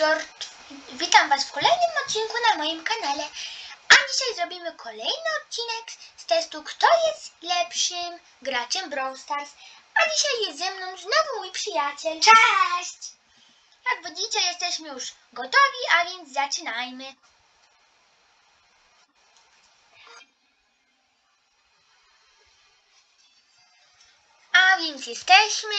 George. Witam Was w kolejnym odcinku na moim kanale. A dzisiaj zrobimy kolejny odcinek z testu Kto jest lepszym graczem Brawl Stars. A dzisiaj jest ze mną znowu mój przyjaciel. Cześć! Jak widzicie jesteśmy już gotowi, a więc zaczynajmy. A więc jesteśmy.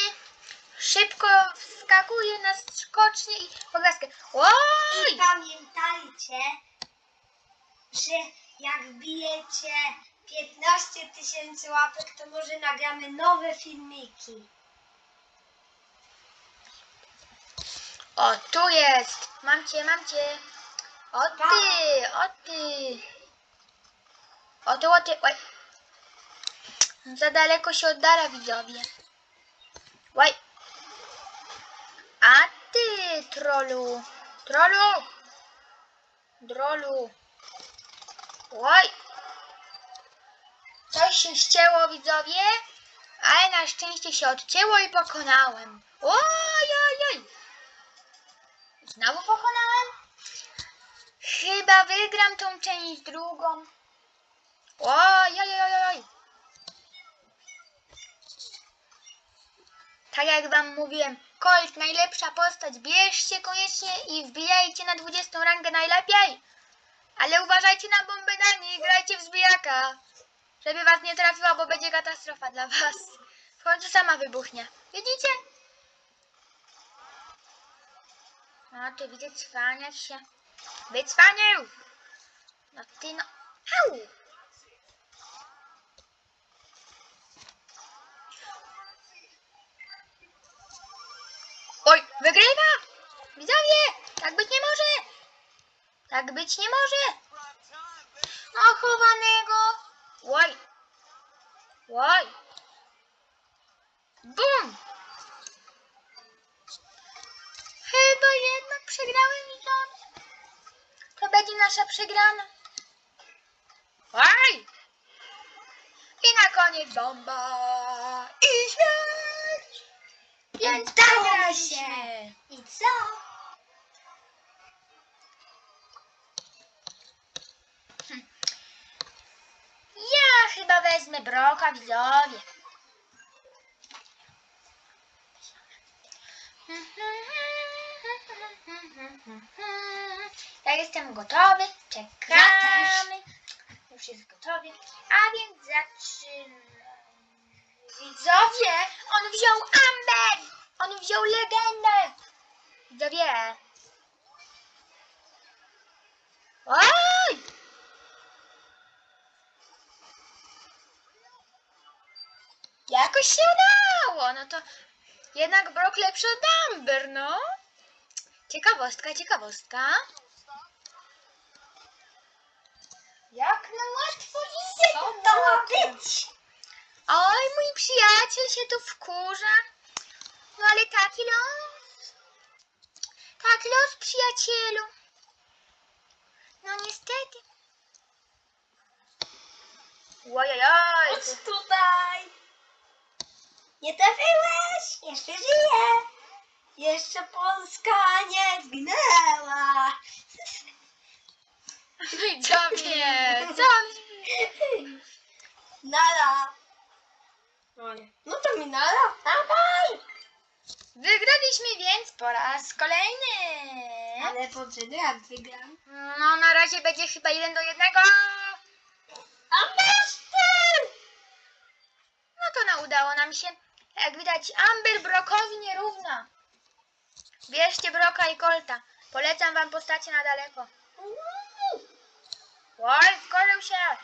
Szybko wskakuje na skocznie i poglaskę. Oj! I pamiętajcie, że jak wbijecie 15 tysięcy łapek, to może nagramy nowe filmiki. O, tu jest! Mam cię, mam cię! O ty, o ty! O ty, o ty, oj! Za daleko się oddala widzowie. Oj! A ty, trolu! Trolu! Drolu! Oj! Coś się ścięło widzowie, ale na szczęście się odcięło i pokonałem. Oj, oj, oj! Znowu pokonałem? Chyba wygram tą część drugą. Oj, oj, oj, oj. Tak jak wam mówiłem, Colt najlepsza postać. Bierzcie koniecznie i wbijajcie na 20 rangę najlepiej. Ale uważajcie na bombę na nie i grajcie w zbijaka. Żeby was nie trafiła, bo będzie katastrofa dla was. W końcu sama wybuchnie. Widzicie? No ty widzę cwaniać się. Wycwanił! No ty no. Au! Wygrywa! Widzowie! Tak być nie może! Tak być nie może! No chowanego! Oj! Oj! Bum! Chyba jednak przegrałem widzowie. To będzie nasza przegrana. Oj! I na koniec bomba i śmierć! Więc wygraliśmy. się. I co? Ja chyba wezmę broka, widzowie. Ja jestem gotowy, czekamy. Już jest gotowy, a więc zaczynamy. Widzowie, on wziął Amber! On wziął legendę! Widzowie. Oj! Jakoś się udało, no to jednak Brock lepszy od Amber, no. Ciekawostka, ciekawostka. Jak no łatwo idzie to ma być? Oj, mój przyjaciel się tu wkurza. No ale taki los. Tak los, przyjacielu. No niestety. Ojojoj. Chodź tutaj. Nie trafiłeś? Jeszcze żyję. Jeszcze Polska nie zginęła. Widzowie, co? Nara. No to mi nara. Dawaj. Wygraliśmy więc kolejny. Ale jak wygram. No na razie będzie chyba jeden do jednego. Amber! No to no udało nam się. Jak widać Amber Brokowi nierówna. Bierzcie Broka i Colta. Polecam wam postacie na daleko. Oj, wkurzył się.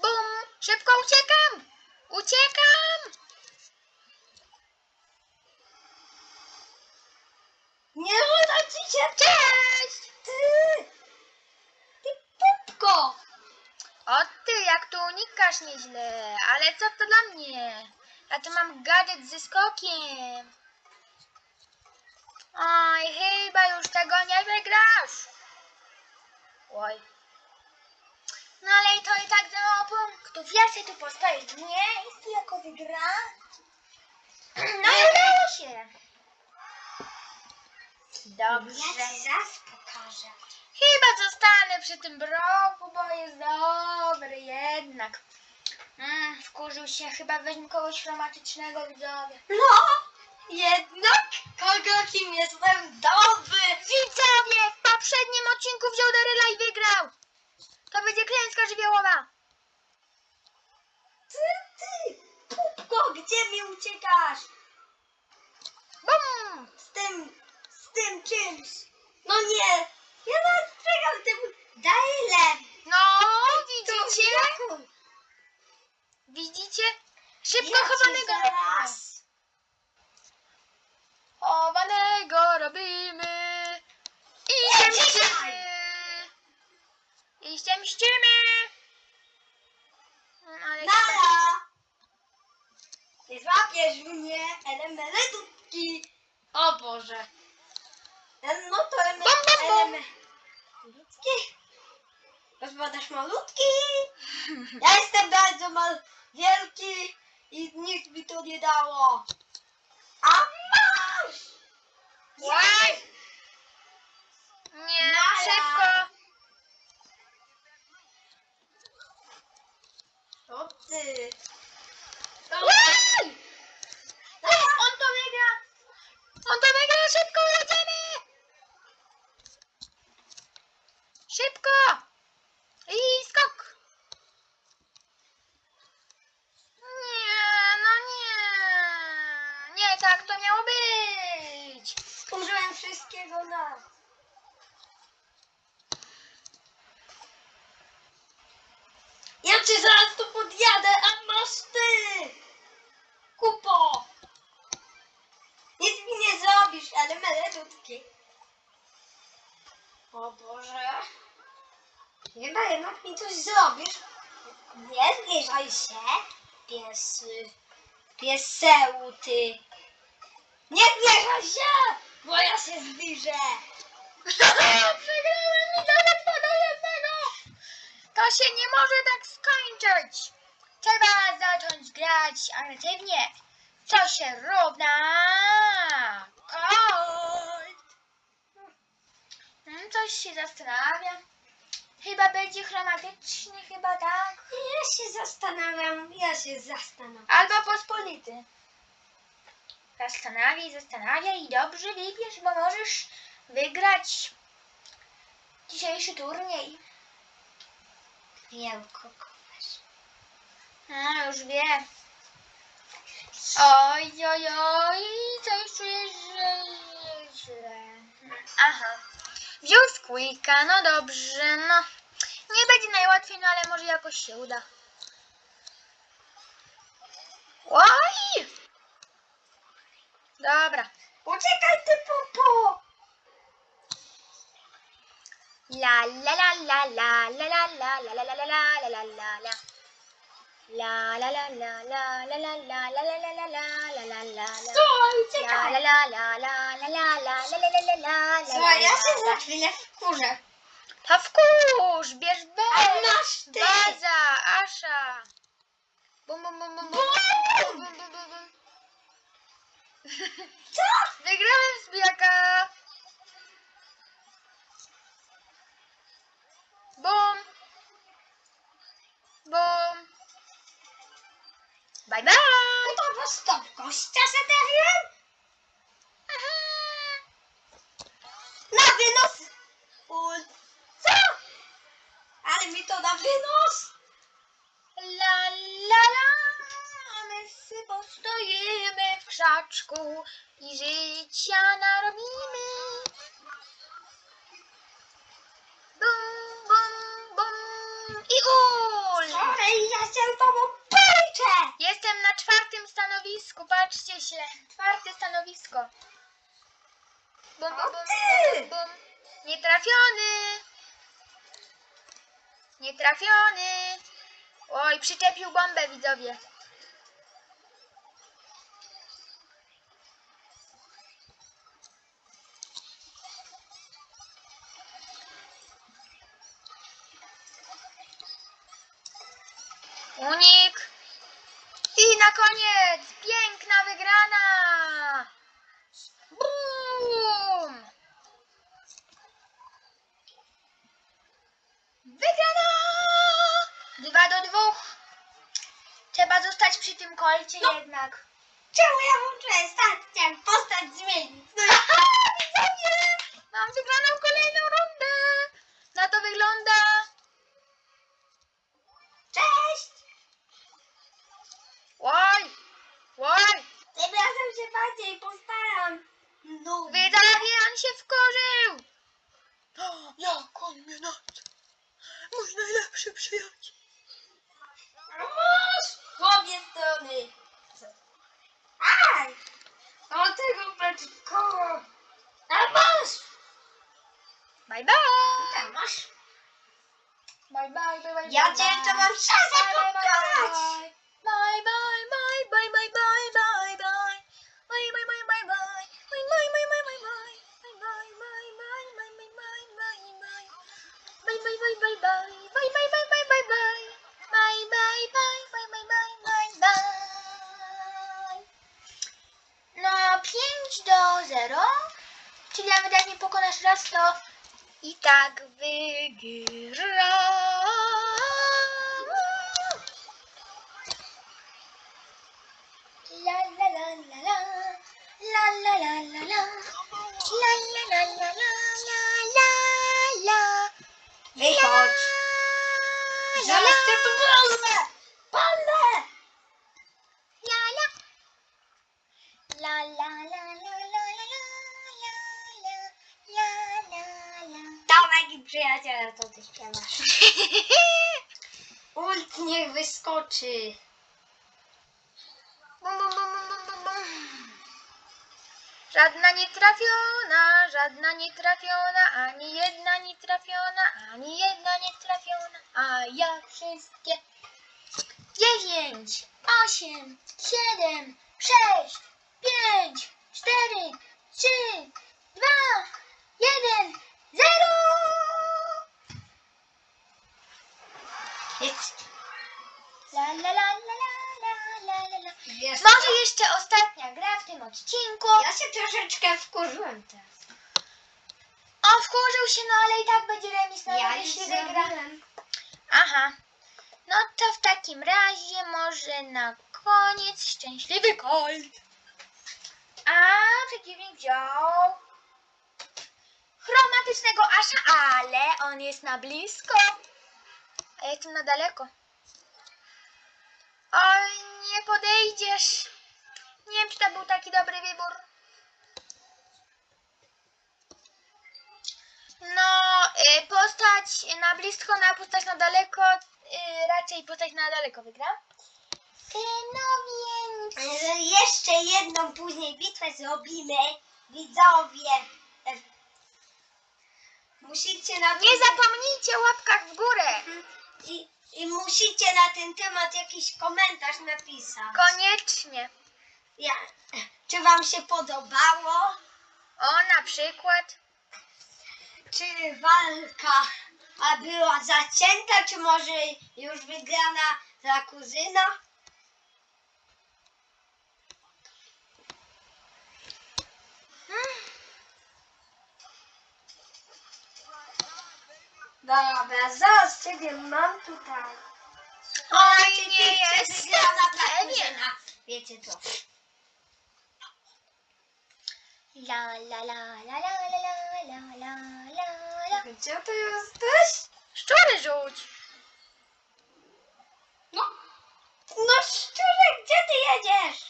Bum! Szybko uciekam! Uciekam! Nie uda ci się. Cześć! Ty! Ty pupko! O ty, jak tu unikasz nieźle. Ale co to dla mnie? Ja tu mam gadżet ze skokiem. Oj, chyba już tego nie wygrasz. Oj. No ale to i tak za mało punktów. Ja się tu postawię w miejscu jako wygra. No i udało się. Dobrze. Ja ci zaraz pokażę. Chyba zostanę przy tym broku, bo jest dobry jednak. Mm, wkurzył się, chyba weźmie kogoś romatycznego widzowie. No, jednak kogo kim jestem dobry. Widzowie, w poprzednim odcinku wziął Daryla i wygrał. To będzie klęska żywiołowa. Ty, ty, pupko, gdzie mi uciekasz? Bum! Z tym, z tym czymś. No nie, ja nawet przegram tym Dailem. No, widzicie? Widzicie? Szybko Ja cię chowanego. zaraz. Chowanego robimy. I się mścimy. I się mścimy. Mm, Ale Nara! Nie złapiesz mnie, elemele dupki. O Boże. No to Bum, bum, bum. element ludzki. Gospodarz malutki. Ja jestem bardzo mal wielki i nikt mi to nie dało. A masz! Łaj! Nie, Nara. szybko. O ty. Łaj! On to wygra. On to wygra, szybko lecimy. Szybko. I skok. Nie, no nie. Nie, tak to miało być. Użyłem wszystkiego na. Ja cię zaraz tu podjadę, a masz ty! Kupo! Nic mi nie zrobisz, ale meledutki. O Boże. Chyba jednak mi coś zrobisz. Nie zbliżaj się, piesy. Pieseł ty. Nie zbliżaj się, bo ja się zbliżę. Przegrałem mi do jednego. To się nie może tak skończyć. Trzeba zacząć grać agresywnie. Co się równa? Colt. Hmm, coś się zastanawia. Chyba będzie chromatyczny, chyba tak. Ja się zastanawiam, ja się zastanawiam. Albo pospolity. Zastanawiaj, zastanawiaj i dobrze wybierz, bo możesz wygrać dzisiejszy turniej. Wiem, kogo. A, już wie. Oj, oj, oj, coś czuję, że źle. Aha. Wziął squeaka, no dobrze, no. Nie będzie najłatwiej, no ale może jakoś się uda. Oj! Dobra. Uciekaj ty, popo! La la la la la la la la la la la la la la la la la. La la la la la la la la la la la la la la la la la. Stój, La uciekaj! la la la la la la la la la la la la la Słuchaj, ja się la za chwilę wkurzę. To wkurz, bierz Ale bez. masz ty! Baza, Asza. Bum bum bum bum bum. Bum! Bum bum bum. Co? Wygrałem zbijaka. Bum. Bye bye. No to was stop, gościa se trafiłem? Na wynos! Ul. Co? Ale mi to na wynos! La la la, a my sy postoimy w krzaczku i życia narobimy. Bum, bum, bum i ul. Sorry, ja się tobą policzę! Jestem na czwartym stanowisku, patrzcie się. Czwarte stanowisko. Bum, bum, bum, ty! bum, bum. Nietrafiony. Nietrafiony. Oj, przyczepił bombę, widzowie. Unik. I na koniec! Piękna wygrana! Bum! Wygrana! 2 do 2. Trzeba zostać przy tym kolcie No. jednak. Czemu ja włączyłem start? Chciałem postać zmienić. No i Mam wygraną kolejną rundę! Na to wygląda. Oj! Tym razem się bardziej postaram. No. Widzowie, on się wkurzył. Jak on mnie na Mój najlepszy przyjaciel. Masz! W obie strony. Aj! O tego przeciwko. A masz! Bye bye! Tam masz. Bye bye, bye bye. Ja cię to mam szansę Bye, bye, bye, pokonać. bye. Bye, bye, bye, raz, to i tak wygra. La la la la la. La la la la la. La la la la la la la la. Tu palnę. Palnę. La la. La la la la la la Przyjaciele, to ty śpiewasz. Ult niech wyskoczy. Bum, bum, bum, bum, bum, bum. Żadna nie trafiona, żadna nie trafiona, ani jedna nie trafiona, ani jedna nie trafiona, a ja wszystkie. Dziewięć, osiem, siedem, sześć, pięć, cztery, trzy, dwa, jeden, zero! Jest. La la la la la la la la. Wiesz Może jeszcze ostatnia gra w tym odcinku. Ja się troszeczkę wkurzyłem teraz. On wkurzył się, no ale i tak będzie remis, no Ja jeśli wygra. Aha. No to w takim razie może na koniec szczęśliwy Colt. A przeciwnik wziął chromatycznego Asha, ale on jest na blisko. A ja jestem na daleko. Oj, nie podejdziesz. Nie wiem, czy to był taki dobry wybór. No, y, postać na blisko, na postać na daleko, y, raczej postać na daleko wygra. Y, No więc... Ale Jeszcze jedną później bitwę zrobimy. Widzowie. Musicie na Nie zapomnijcie o łapkach w górę. I, I musicie na ten temat jakiś komentarz napisać. Koniecznie. Ja, czy wam się podobało? O, na przykład. Czy walka a była zacięta, czy może już wygrana za kuzyna? Dobra, zaraz ciebie mam tutaj. Oj, Czy nie jest wygrana kuzyna? Wiecie co? La la la la la la la la la la la. Gdzie ty jesteś? Szczury rzuć. No. No szczurze, gdzie ty jedziesz?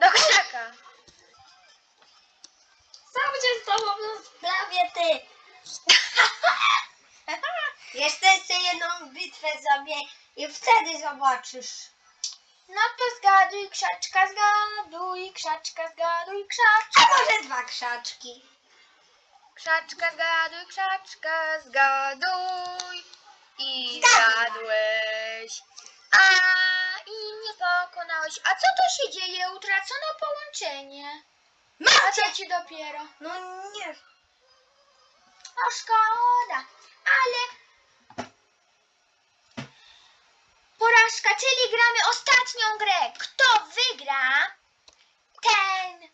Do krzaka. Sam się z tobą na sprawie, ty. Jeszcze jedną bitwę zrobię i wtedy zobaczysz. No to zgaduj, krzaczka, zgaduj, krzaczka, zgaduj, krzaczka. A może dwa krzaczki. Krzaczka, zgaduj, krzaczka, zgaduj. I zgadłeś. A i nie pokonałeś. A co to się dzieje? Utracono połączenie. A co ci dopiero? No nie. No szkoda, ale porażka, czyli gramy ostatnią grę. Kto wygra, ten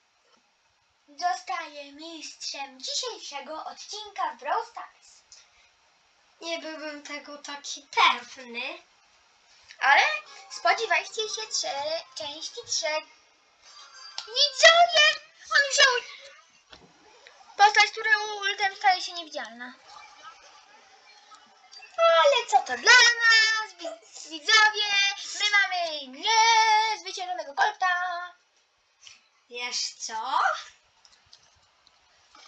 zostaje mistrzem dzisiejszego odcinka w Brawl Stars. Nie byłbym tego taki pewny. Ale spodziewajcie się trze części trzech. Widzowie! On wziął postać, która ultem staje się niewidzialna. Ale co to dla nas, wi- widzowie? My mamy niezwyciężonego kolta. Wiesz co?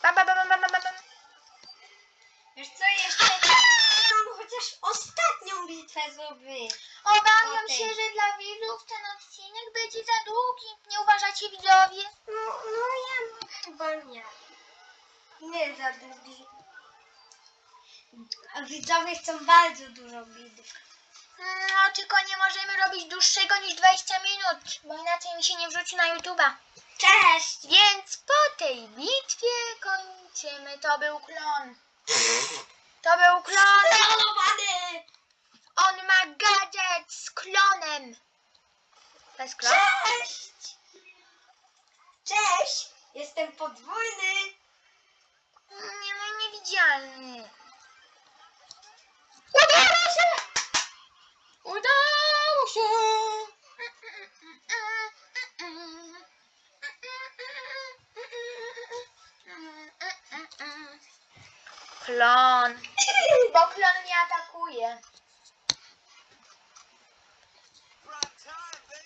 Bam, bam, bam, bam, bam, bam. Wiesz co, jeszcze mam chociaż ostatnią bitwę zrobić. Obawiam się, że dla widzów ten odcinek będzie za długi. Nie uważacie, widzowie? No, no ja chyba nie. Nie za długi. A widzowie chcą bardzo dużo bitew. No, tylko nie możemy robić dłuższego niż 20 minut, bo inaczej mi się nie wrzuci na YouTube'a. Cześć! Więc po tej bitwie kończymy. To był klon. To był klon. Klonowany! On ma gadżet z klonem. To jest klon? Cześć! Cześć! Jestem podwójny! Nie, no niewidzialny. Udało się! Udało się! Klon. Bo klon mnie atakuje.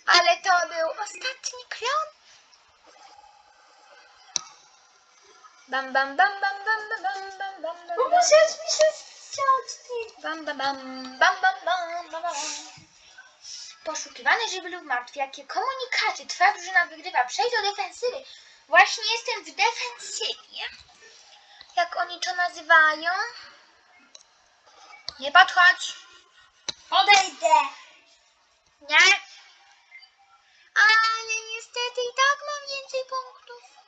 Ale to był ostatni klon. Bam bam bam bam bam bam bam bam bam bam Pomożesz mi się ściąć Bam, bam, bam, bam, bam, bam, bam. Poszukiwany żywy lub martwy. Jakie komunikaty? Twoja drużyna wygrywa. Przejdź do defensywy. Właśnie jestem w defensywie. Jak oni to nazywają? Nie podchodź. Odejdę. Nie. Ale niestety i tak mam więcej punktów.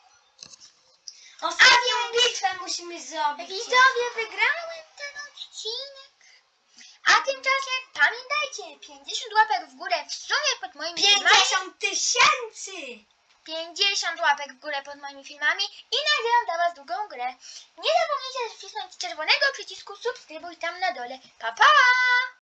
Ostatnią bitwę musimy zrobić. Widzowie, wygrałem ten odcinek. A tymczasem pamiętajcie, 50 łapek w górę w sumie pod moimi filmami. 50 tysięcy! 50 łapek w górę pod moimi filmami i nagram dla Was długą grę. Nie zapomnijcie wcisnąć czerwonego przycisku subskrybuj tam na dole. Pa pa!